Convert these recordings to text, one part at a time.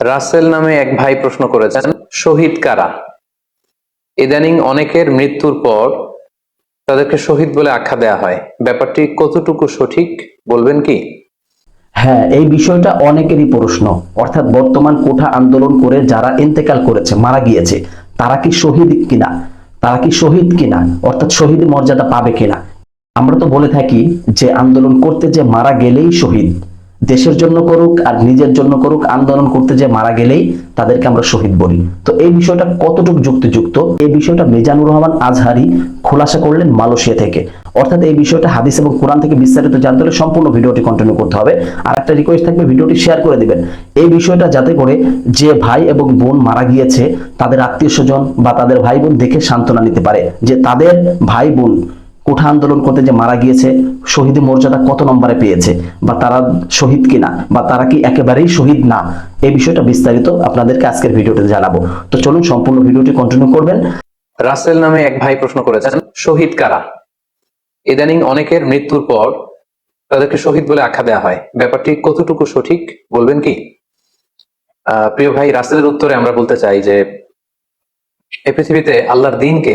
রাসেল নামে এক ভাই প্রশ্ন করেছেন, শহীদ কারা? ইদানিং অনেকের মৃত্যুর পর তাদেরকে শহীদ বলে আখ্যা দেয়া হয়। ব্যাপারটি কতটুকু সঠিক, বলবেন কি? হ্যাঁ এই বিষয়টা অনেকেরই প্রশ্ন। অর্থাৎ বর্তমান কোঠা আন্দোলন করে যারা ইন্তেকাল করেছে, মারা গিয়েছে, তারা কি শহীদ কিনা? তারা কি শহীদ কিনা? অর্থাৎ শহীদ মর্যাদা পাবে কিনা? আমরা তো বলে থাকি যে, আন্দোলন করতে যে মারা গেলেই শহীদ। দেশের জন্য করুক আর নিজের জন্য করুক আন্দোলন করতে যে মারা গেলেই তাদেরকে আমরা শহীদ বলি। তো এই বিষয়টা কতটুকু যুক্তিযুক্ত? এই বিষয়টা মিজানুর রহমান আজহারি খোলাসা করলেন মালয়েশিয়া থেকে। অর্থাৎ এই বিষয়টা হাদিস এবং কোরআন থেকে বিস্তারিত জানতে হলে সম্পূর্ণ ভিডিওটি কন্টিনিউ করতে হবে। আর একটা রিকোয়েস্ট থাকবে, ভিডিওটি শেয়ার করে দিবেন। এই বিষয়টা যাতে করে যে ভাই এবং বোন মারা গিয়েছে, তাদের আত্মীয় স্বজন বা তাদের ভাই বোন দেখে সান্ত্বনা নিতে পারে। যে তাদের ভাই বোন কোঠা আন্দোলন করতে যে মারা গিয়েছে, শহীদ মর্যাদা কত নম্বরে পেয়েছে, বা তারা শহীদ কিনা, বা তারা কি একেবারেই শহীদ না, এই বিষয়টা বিস্তারিত আপনাদেরকে আজকের ভিডিওতে জানাব। তো চলুন সম্পূর্ণ ভিডিওটি কন্টিনিউ করবেন। রাসেল নামে এক ভাই প্রশ্ন করেছেন, শহীদ কারা? ইদানিং অনেকের মৃত্যুর পর তাদেরকে শহীদ বলে আখ্যা দেওয়া হয়। ব্যাপারটি কতটুকু সঠিক, বলবেন কি? প্রিয় ভাই, রাসেলের উত্তরে আমরা বলতে চাই যে এই পৃথিবীতে আল্লাহর দিনকে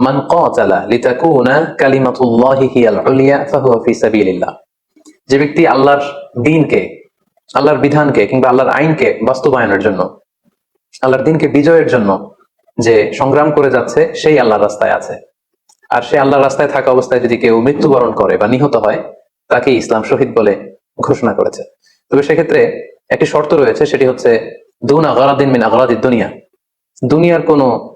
মান লিতাকুনা কালিমাতুল্লাহি হিয়াল উলিয়া ফাহুয়া ফি সাবিলিল্লাহ যে ব্যক্তি আল্লাহর দিনকে, আল্লাহর বিধানকে কিংবা আল্লাহর আইনকে বাস্তবায়নের জন্য, আল্লাহর দিনকে বিজয়ের জন্য যে সংগ্রাম করে যাচ্ছে, সেই আল্লাহর রাস্তায় আছে। আর সে আল্লাহর রাস্তায় থাকা অবস্থায় যদি কেউ মৃত্যুবরণ করে বা নিহত হয়, তাকে ইসলাম শহীদ বলে ঘোষণা করেছে। তবে সেক্ষেত্রে একটি শর্ত রয়েছে, সেটি হচ্ছে, দুন আগারাদিন মিন আগারাদিদ দুনিয়া। দুনিয়ার কোনো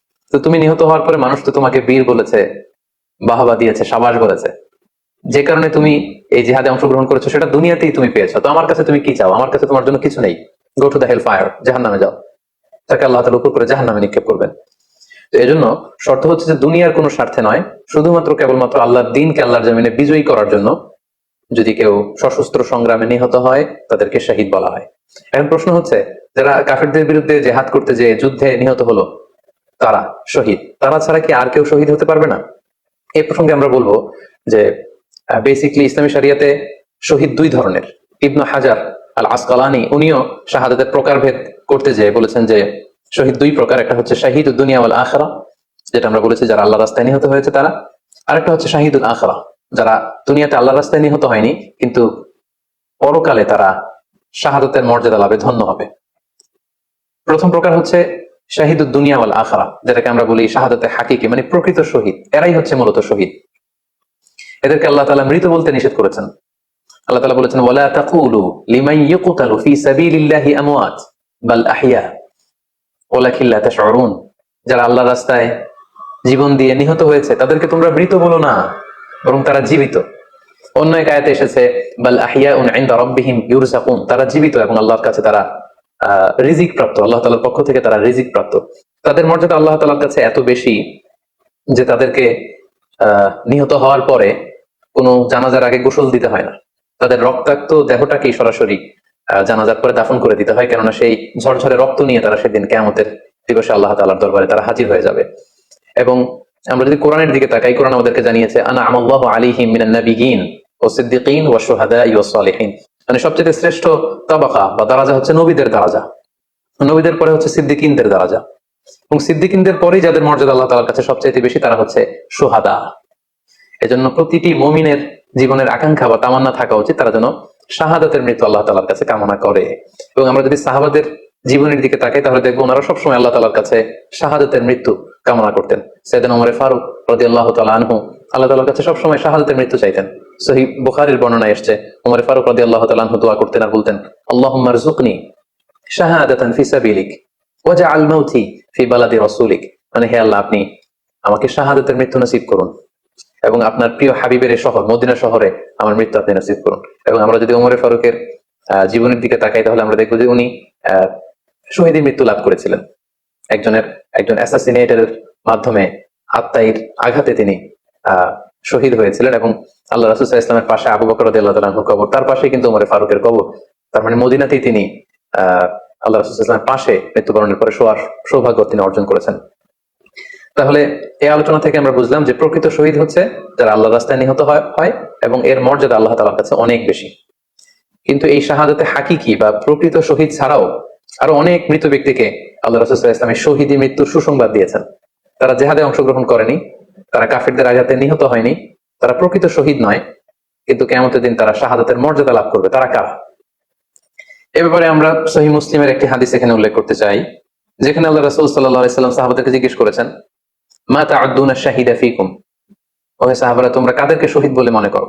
তো তুমি নিহত হওয়ার পরে মানুষ তো তোমাকে বীর বলেছে, বাহাবা দিয়েছে, সাবাস বলেছে। যে কারণে তুমি এই জেহাদে অংশগ্রহণ করেছ, সেটা দুনিয়াতেই তুমি পেয়েছ। তো আমার কাছে তুমি কি চাও? আমার কাছে তোমার জন্য কিছু নেই। Go to the hell fire জাহান নামে যাও। তাকে আল্লাহ তালা উপর করে জাহান নামে নিক্ষেপ করবেন। তো এই জন্য শর্ত হচ্ছে যে দুনিয়ার কোনো স্বার্থে নয়, শুধুমাত্র কেবলমাত্র আল্লাহর দিনকে আল্লাহর জমিনে বিজয়ী করার জন্য যদি কেউ সশস্ত্র সংগ্রামে নিহত হয়, তাদেরকে শহীদ বলা হয়। এখন প্রশ্ন হচ্ছে, যারা কাফেরদের বিরুদ্ধে জেহাদ করতে যে যুদ্ধে নিহত হলো তারা শহীদ। তারা ছাড়া কি আর কেউ শহীদ হতে পারবে না? এই প্রসঙ্গে আমরা বলব যে বেসিকলি ইসলামী শরিয়াতে শহীদ দুই ধরনের। ইবনু হাজার আল আসকালানি উনিও শাহাদাতের প্রকারভেদ করতে যেয়ে বলেছেন যে, শহীদ দুই প্রকার। একটা হচ্ছে শাহিদ দুনিয়া ওয়াল আখরা, যেটা আমরা বলেছি যারা আল্লাহ রাস্তায় নিহত হয়েছে তারা। আরেকটা হচ্ছে শাহিদুল আখরা, যারা দুনিয়াতে আল্লাহ রাস্তায় নিহত হয়নি, কিন্তু পরকালে তারা শাহাদতের মর্যাদা লাভে ধন্য হবে। প্রথম প্রকার হচ্ছে শাহিদুদ দুনিয়া ওয়াল আখরা, যেটাকে আমরা বলি শাহাদতে হাকিকি মানে প্রকৃত শহীদ। এরাই হচ্ছে মূলত শহীদ। এদেরকে আল্লাহ তাআলা মৃত বলতে নিষেধ করেছেন। আল্লাহ তাআলা বলেছেন যারা আল্লাহর রাস্তায় জীবন দিয়ে নিহত হয়েছে, তাদেরকে তোমরা মৃত বলো না, বরং তারা জীবিত। অন্য এক আয়াতে এসেছে, বাল আহিয়াউন ইনদা রাব্বিহিম ইউরজাকুন তারা জীবিত এবং আল্লাহর কাছে তারা রিজিক প্রাপ্ত আল্লাহ তাআলার পক্ষ থেকে তারা রিজিক প্রাপ্ত তাদের মর্যাদা আল্লাহ তাআলার কাছে এত বেশি যে তাদেরকে নিহত হওয়ার পরে কোনো জানাজার আগে গোসল দিতে হয় না। তাদের রক্তাক্ত দেহটাকেই সরাসরি জানাজার পরে দাফন করে দিতে হয়, কেননা সেই ঝরঝরে রক্ত নিয়ে তারা সেদিন কেয়ামতের দিবসে আল্লাহ তাআলার দরবারে তারা হাজির হয়ে যাবে। এবং আমরা যদি কোরআনের দিকে তাকাই, কোরআন আমাদেরকে জানিয়েছে, আনা আমাল্লাহু আলাইহিম মিনান নাবিয়িন ও সিদ্দিকিন ওয়া শুহাদা ওয়া সালিহিন। মানে সবচেয়ে শ্রেষ্ঠ তাবাকা বা দারাজা হচ্ছে নবীদের দারাজা। নবীদের পরে হচ্ছে সিদ্দিকিনদের দারাজা। এবং সিদ্দিকিনদের পরেই যাদের মর্যাদা আল্লাহ তাআলার কাছে সবচেয়ে বেশি, তারা হচ্ছে সুহাদা। এজন্য প্রতিটি মুমিনের জীবনের আকাঙ্ক্ষা বা তামান্না থাকা উচিত, তারা যেন শাহাদাতের মৃত্যু আল্লাহ তাআলার কাছে কামনা করে। এবং আমরা যদি সাহাবাদের জীবনের দিকে তাকাই, তাহলে দেখব ওনারা সবসময় আল্লাহ তালার কাছে শাহাদাতের মৃত্যু কামনা করতেন। সেদিন ওমরে ফারুক রদি আল্লাহ তালা আনহু, আল্লাহ তালার কাছে সবসময় শাহাদাতের মৃত্যু চাইতেন। সহি বুখারির বর্ণনায় এসছে ওমরে ফারুক রদি আল্লাহ তালা দোয়া করতেন আর বলতেন আল্লাহ মারজুকনি শাহাদাতান ফি সাবিলিক ফি বালাদি রসুলিক। মানে হে আল্লাহ আপনি আমাকে শাহাদাতের মৃত্যু নসিব করুন এবং আপনার প্রিয় হাবিবের শহর মদিনা শহরে আমার মৃত্যু আপনি নসিব করুন। এবং আমরা যদি ওমরে ফারুকের জীবনের দিকে তাকাই তাহলে আমরা দেখব যে উনি আহ, শহীদী মৃত্যু লাভ করেছিলেন। একজনের একজন অ্যাসাসিনেটের মাধ্যমে আত্মাইর আঘাতে তিনি শহীদ হয়েছিলেন এবং আল্লাহ রাসুল ইসলামের পাশে আবু বকর আল্লাহ কবর, তার পাশে কিন্তু ওমরে ফারুকের কবর। তার মানে মদিনাতেই তিনি, আহ, আল্লাহ রাসুল ইসলামের পাশে মৃত্যুবরণের পরে শোয়ার সৌভাগ্য তিনি অর্জন করেছেন। তাহলে এই আলোচনা থেকে আমরা বুঝলাম যে প্রকৃত শহীদ হচ্ছে যারা আল্লাহ রাস্তায় নিহত হয় এবং এর মর্যাদা আল্লাহ তালার কাছে অনেক বেশি। কিন্তু এই শাহাদাতে হাকিকি বা প্রকৃত শহীদ ছাড়াও আরও অনেক মৃত ব্যক্তিকে আল্লাহ রসুল্লাহ ইসলামের শহীদী মৃত্যুর সুসংবাদ দিয়েছেন। তারা জেহাদে অংশগ্রহণ করেনি, তারা কাফিরদের আঘাতে নিহত হয়নি তারা প্রকৃত শহীদ নয়, কিন্তু কেমতের দিন তারা শাহাদাতের মর্যাদা লাভ করবে। তারা কারা? এ ব্যাপারে আমরা সহি মুসলিমের একটি হাদিস এখানে উল্লেখ করতে চাই, যেখানে আল্লাহ রসুল সাল্লাম সাহাবাদেরকে জিজ্ঞেস করেছেন, মা তাআদ্দুনা শাহিদা ফিকুম? ওহে সাহাবারা, তোমরা কাদেরকে শহীদ বলে মনে করো?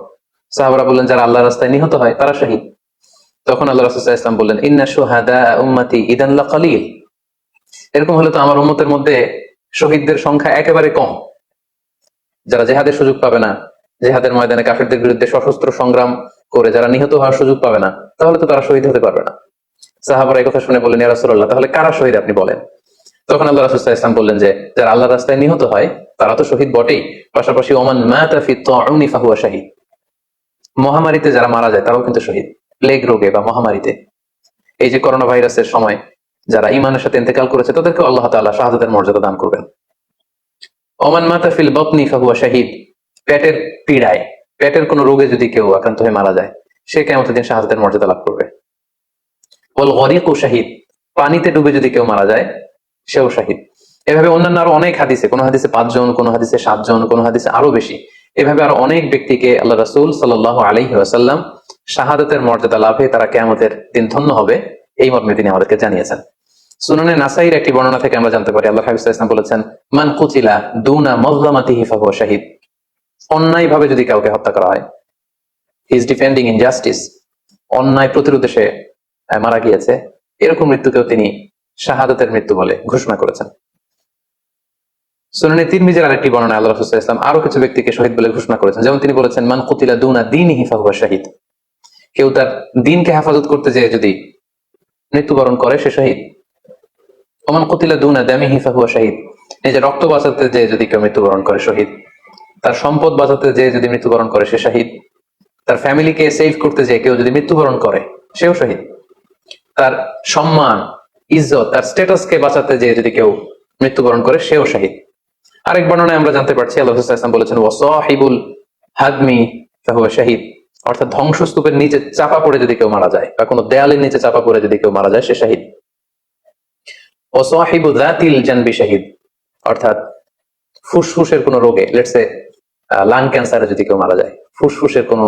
সাহাবারা বললেন, যারা আল্লাহ রাস্তায় নিহত হয়, তারা শহীদ। তখন আল্লাহ রাসূল ইসলাম বললেন, ইন্না শুহাদা উম্মতি ইদান লাকালিল। এরকম হলে তো আমার উম্মতের মধ্যে শহীদদের সংখ্যা একেবারে কম। যারা জেহাদের সুযোগ পাবে না জেহাদের ময়দানে কাফিরদের বিরুদ্ধে সশস্ত্র সংগ্রাম করে যারা নিহত হওয়ার সুযোগ পাবে না, তাহলে তো তারা শহীদ হতে পারবে না। সাহাবারা এই কথা শুনে বললেন, ইয়া রাসূলুল্লাহ, তাহলে কারা শহীদ আপনি? বলেন। তখন আল্লাহ রাসূল ইসলাম বললেন যে, যারা আল্লাহ রাস্তায় নিহত হয়, তারা তো শহীদ বটেই। পাশাপাশি, ওমান ফাহুয়া শাহীদ। মহামারীতে যারা মারা যায়, তারাও কিন্তু শহীদ। প্লেগ রোগে বা মহামারীতে। এই যে করোনা ভাইরাসের সময় যারা ইমানের সাথে ইন্তেকাল করেছে তাদেরকে আল্লাহ তাআলা শাহাদাতের মর্যাদা দান করবেন। ওমান মাতা ফিল ফাহুয়া শাহীদ। পেটের পীড়ায়, পেটের কোনো রোগে যদি কেউ আক্রান্ত হয়ে মারা যায়, সে কেমন দিন শাহাদাতের মর্যাদা লাভ করবে। ওয়াল গরিকু শাহীদ, পানিতে ডুবে যদি কেউ মারা যায়, সেও শাহিদ। এভাবে অন্যান্য আরও অনেক হাদিসে, কোন হাদিসে পাঁচজন, কোন হাদিসে সাতজন, কোন হাদিসে আরও বেশি, এভাবে আরও অনেক ব্যক্তিকে আল্লাহ রাসূল সাল্লাহ আলাইহি ওয়াসাল্লাম শাহাদাতের মর্যাদা লাভে তারা কেয়ামতের দিন ধন্য হবে, এই মর্মে তিনি আমাদেরকে জানিয়েছেন। সুনানে নাসাইর একটি বর্ণনা থেকে আমরা জানতে পারি আল্লাহ হাবিব ইসলাম বলেছেন, মান কুচিলা দুনা মজলামাতিহি ফাহুয়া শাহিদ। অন্যায় ভাবে যদি কাউকে হত্যা করা হয় ইজ ডিফেন্ডিং ইনজাস্টিস অন্যায় প্রতিরোধে সে মারা গিয়েছে, এরকম মৃত্যুকেও তিনি শাহাদাতের মৃত্যু বলে ঘোষণা করেছেন। সুনানি তিরমিজের আরেকটি বর্ণনা আল্লাহ রাসূল ইসলাম আরও কিছু ব্যক্তিকে শহীদ বলে ঘোষণা করেছেন। যেমন তিনি বলেছেন, মান কুতিলা দুনা দিনিহি ফাহুয়া শাহিদ। কেউ তার দিনকে হেফাজত করতে যেয়ে যদি মৃত্যুবরণ করে, সে শহীদ। ওমান কুতিলা দুনা দামিহি ফাহুয়া শাহিদ। নিজের রক্ত বাঁচাতে যেয়ে যদি কেউ মৃত্যুবরণ করে, শহীদ। তার সম্পদ বাঁচাতে যেয়ে যদি মৃত্যুবরণ করে, সে শহীদ। তার ফ্যামিলিকে সেভ করতে যেয়ে কেউ যদি মৃত্যুবরণ করে, সেও শহীদ। তার সম্মান, ইজ্জত, তার স্ট্যাটাসকে বাঁচাতে যেয়ে যদি কেউ মৃত্যুবরণ করে, সেও শাহিদ। আরেক বর্ণনায় আমরা জানতে পারছি, আল্লাহ ইসলাম বলেছেন, ওয়াসাহিবুল হাদমি শাহিদ। অর্থাৎ ধ্বংসস্তূপের নিচে চাপা পড়ে যদি কেউ মারা যায়, বা কোনো দেয়ালের নিচে চাপা পড়ে যদি কেউ মারা যায়, সে শাহিদ। ওয়াসাহিবু দাতিল জানবি শাহিদ। অর্থাৎ ফুসফুসের কোনো রোগে লেটসে লাং ক্যান্সারে যদি কেউ মারা যায়, ফুসফুসের কোনো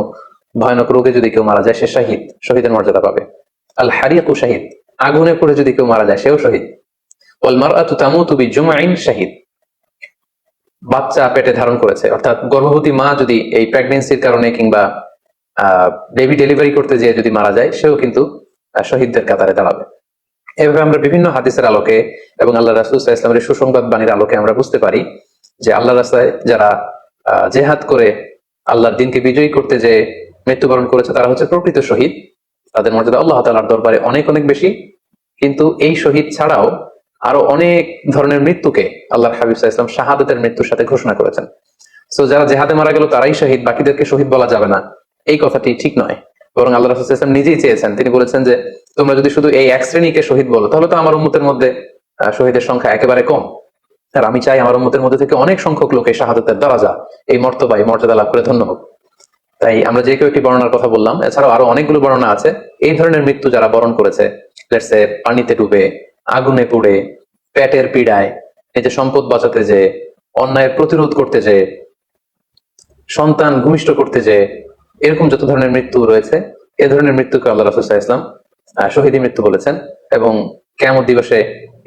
ভয়ানক রোগে যদি কেউ মারা যায়, সে শাহিদ, শহীদের মর্যাদা পাবে। আল হারিয়াকু শাহিদ, আগুনে পড়ে যদি কেউ মারা যায়, সেও শহীদ। ওয়াল মারআতু তামুতু বিজুমাইন শাহিদ। বাচ্চা পেটে ধারণ করেছে, অর্থাৎ গর্ভবতী মা যদি এই প্রেগনেন্সির কারণে কিংবা বেবি ডেলিভারি করতে যেয়ে যদি মারা যায়, সেও কিন্তু শহীদদের কাতারে দাঁড়াবে। এভাবে আমরা বিভিন্ন হাদিসের আলোকে এবং আল্লাহ রাসুল ইসলামের সুসংবাদ বাণীর আলোকে আমরা বুঝতে পারি যে আল্লাহ রাস্তায় যারা জেহাদ করে আল্লাহর দিনকে বিজয়ী করতে যে মৃত্যুবরণ করেছে, তারা হচ্ছে প্রকৃত শহীদ। তাদের মর্যাদা আল্লাহ তালার দরবারে অনেক অনেক বেশি। কিন্তু এই শহীদ ছাড়াও আরও অনেক ধরনের মৃত্যুকে আল্লাহ হাবিব ইসলাম শাহাদাতের মৃত্যুর সাথে ঘোষণা করেছেন। তো যারা জেহাদে মারা গেল, তারাই শহীদ, বাকিদেরকে শহীদ বলা যাবে না। এই কথাটি ঠিক নয়। বরং আল্লাহ রাসুল ইসলাম নিজেই চেয়েছেন। তিনি বলেছেন যে, তোমরা যদি শুধু এই এক শ্রেণীকে শহীদ বলো, তাহলে তো আমার উম্মতের মধ্যে শহীদের সংখ্যা একেবারে কম। আর আমি চাই আমার উম্মতের মধ্যে থেকে অনেক সংখ্যক লোক শাহাদাতের দরাজা, এই মর্তবা, এই মর্যাদা লাভ করে ধন্য হোক। তাই আমরা যে কেউ একটি বর্ণনার কথা বললাম, এছাড়াও আরও অনেকগুলো বর্ণনা আছে। এই ধরনের মৃত্যু যারা বরণ করেছে পানিতে ডুবে, আগুনে পুড়ে, পেটের পীড়ায় নিজের সম্পদ বাঁচাতে যে, অন্যায়ের প্রতিরোধ করতে যে, সন্তান ভূমিষ্ঠ করতে যে, এরকম যত ধরনের মৃত্যু রয়েছে, এ ধরনের মৃত্যুকে আল্লাহ রাসুল ইসলাম শহীদী মৃত্যু বলেছেন এবং কেমন দিবসে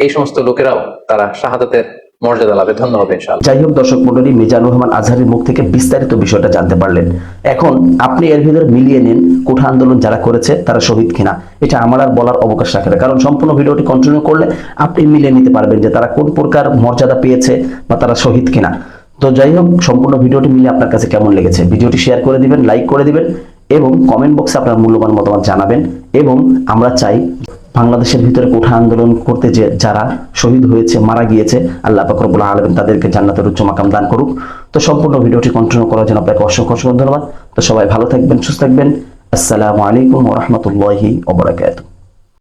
এই সমস্ত লোকেরাও তারা শাহাদাতের মর্যাদা লাভে ধন্য হবে যাই হোক দর্শক মন্ডলী রহমান আজহারের মুখ থেকে বিস্তারিত বিষয়টা জানতে পারলেন। এখন আপনি এর ভিতরে মিলিয়ে নিন কোঠা আন্দোলন যারা করেছে, তারা শহীদ কিনা। এটা আমার আর বলার অবকাশ রাখে না। কারণ সম্পূর্ণ ভিডিওটি কন্টিনিউ করলে আপনি মিলিয়ে নিতে পারবেন যে তারা কোন প্রকার মর্যাদা পেয়েছে বা তারা শহীদ কিনা। তো যাই হোক, সম্পূর্ণ ভিডিওটি মিলে আপনার কাছে কেমন লেগেছে? ভিডিওটি শেয়ার করে দিবেন লাইক করে দিবেন, এবং কমেন্ট বক্সে আপনার মূল্যবান মতামত জানাবেন, এবং আমরা চাই বাংলাদেশের ভিতরে কোঠা আন্দোলন করতে যে যারা শহীদ হয়েছে, মারা গিয়েছে, আল্লাহ পাকরবুল আলমিন তাদেরকে জান্নাতের উচ্চ মাকাম দান করুক। তো সম্পূর্ণ ভিডিওটি কন্টিনিউ করার জন্য আপনাকে অসংখ্য অসংখ্য ধন্যবাদ। তো সবাই ভালো থাকবেন, সুস্থ থাকবেন। আসসালামু আলাইকুম ওরহমতুল্লাহি ওবরাকাতুহ